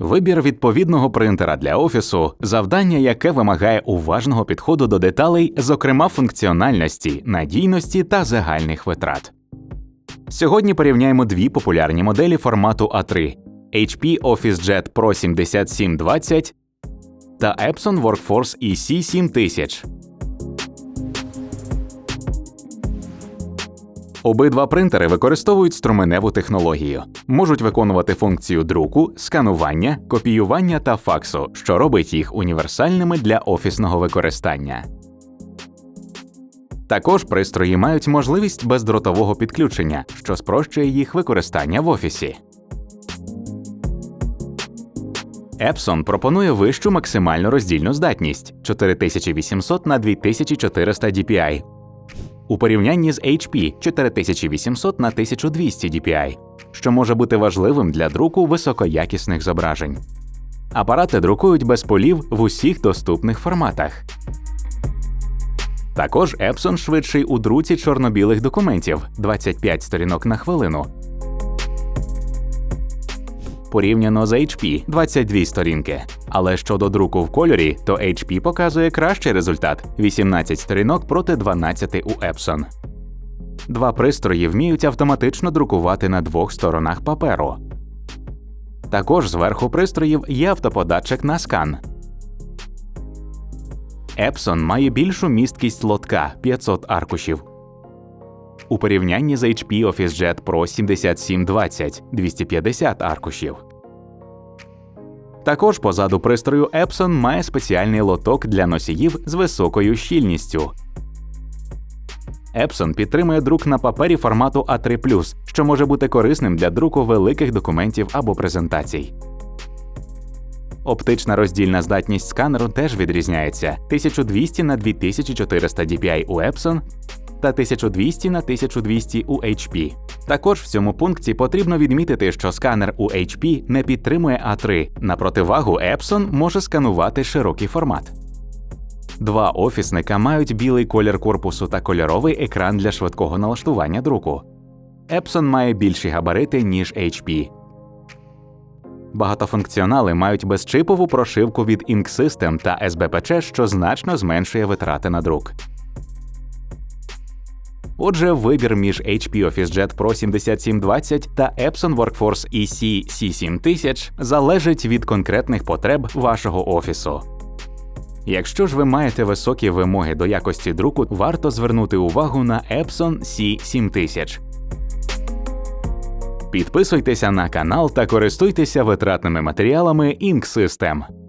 Вибір відповідного принтера для офісу завдання, яке вимагає уважного підходу до деталей, зокрема функціональності, надійності та загальних витрат. Сьогодні порівняємо дві популярні моделі формату A3 HP OfficeJet Pro 7720 та Epson Workforce EC 7000. Обидва принтери використовують струменеву технологію, можуть виконувати функцію друку, сканування, копіювання та факсу, що робить їх універсальними для офісного використання. Також пристрої мають можливість бездротового підключення, що спрощує їх використання в офісі. Epson пропонує вищу максимальну роздільну здатність 4800 на 2400 DPI у порівнянні з HP 4800 на 1200 DPI, що може бути важливим для друку високоякісних зображень. Апарати друкують без полів в усіх доступних форматах. Також Epson швидший у друці чорно-білих документів 25 сторінок на хвилину. Порівняно з HP 22 сторінки. Але щодо друку в кольорі, то HP показує кращий результат 18 сторінок проти 12 у Epson. Два пристрої вміють автоматично друкувати на двох сторонах паперу. Також зверху пристроїв є автоподатчик на скан. Epson має більшу місткість лотка 500 аркушів. У порівнянні з HP OfficeJet Pro 7720 250 аркушів. Також позаду пристрою Epson має спеціальний лоток для носіїв з високою щільністю. Epson підтримує друк на папері формату A3, що може бути корисним для друку великих документів або презентацій. Оптична роздільна здатність сканеру теж відрізняється 1200 на 2400 DPI у Epson та 1200 на 1200 у HP. Також в цьому пункті потрібно відмітити, що сканер у HP не підтримує A3, на противагу Epson може сканувати широкий формат. Два офісника мають білий колір корпусу та кольоровий екран для швидкого налаштування друку. Epson має більші габарити, ніж HP. Багатофункціонали мають безчипову прошивку від Ink System та SBPC, що значно зменшує витрати на друк. Отже, вибір між HP OfficeJet Pro 7720 та Epson Workforce EC C7000 залежить від конкретних потреб вашого офісу. Якщо ж ви маєте високі вимоги до якості друку, варто звернути увагу на Epson C7000. Підписуйтеся на канал та користуйтеся витратними матеріалами Ink System.